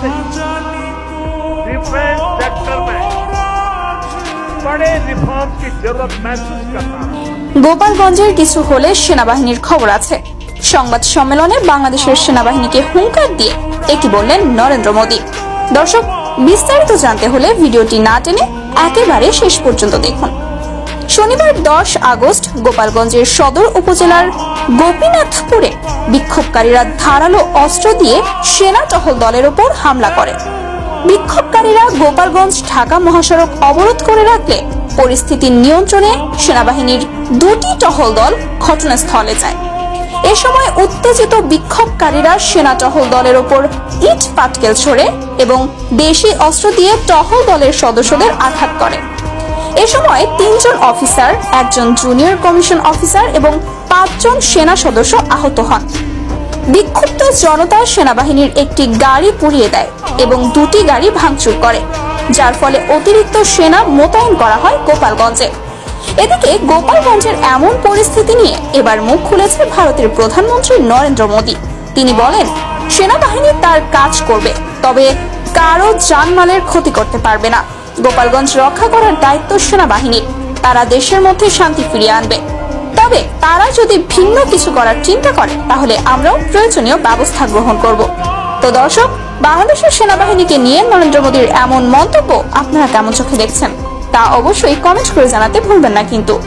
से ही defence sector में बड़े रिफॉर्म की जरूरत महसूस करता हूं গোপালগঞ্জের কিছু হলে সেনাবাহিনীর খবর আছে সংবাদ সম্মেলনে বাংলাদেশের সেনাবাহিনীকে হুঙ্কার দিয়ে একই বললেন নরেন্দ্র মোদী দর্শক বিস্তারিত জানতে হলে ভিডিওটি না টেনে একেবারে শেষ পর্যন্ত দেখুন শনিবার দশ আগস্ট গোপালগঞ্জের সদর উপজেলার গোপীনাথপুরে বিক্ষোভকারীরা ধারালো অস্ত্র দিয়ে সেনা টহল দলের ওপর হামলা করে। বিক্ষোভকারীরা গোপালগঞ্জ ঢাকা মহাসড়ক অবরোধ করে রাখলে পরিস্থিতি নিয়ন্ত্রণে সেনাবাহিনীর দুটি টহল দল ঘটনাস্থলে যায়। এ সময় উত্তেজিত বিক্ষোভকারীরা সেনা টহল দলের ওপর ইট পাটকেল ছড়ে এবং দেশি অস্ত্র দিয়ে টহল দলের সদস্যদের আঘাত করে। এ সময় তিনজন অফিসার, একজন জুনিয়র কমিশন অফিসার এবং পাঁচজন সেনা সদস্য আহত হন। বিক্ষুব্ধ জনতা সেনাবাহিনীর একটি গাড়ি পুড়িয়ে দেয় এবং দুটি গাড়ি ভাঙচুর করে, যার ফলে অতিরিক্ত সেনা মোতায়েন করা হয় গোপালগঞ্জে। এদিকে গোপালগঞ্জের এমন পরিস্থিতি নিয়ে এবার মুখ খুলেছে ভারতের প্রধানমন্ত্রী নরেন্দ্র মোদী। তিনি বলেন, সেনাবাহিনী তার কাজ করবে, তবে কারও জানমালের ক্ষতি করতে পারবে না। গোপালগঞ্জ রক্ষা করার দায়িত্ব সেনাবাহিনীর তারা দেশের মধ্যে শান্তি ফিরিয়ে আনবে। তবে তারা যদি ভিন্ন কিছু করার চিন্তা করে, তাহলে আমরাও প্রয়োজনীয় ব্যবস্থা গ্রহণ করব। তো দর্শক, বাংলাদেশের সেনাবাহিনীকে নিয়ে নরেন্দ্র মোদীর এমন মন্তব্য আপনারা কেমন চোখে দেখছেন? তা অবশ্যই কমেন্ট করে জানাতে ভুলবেন না কিন্তু।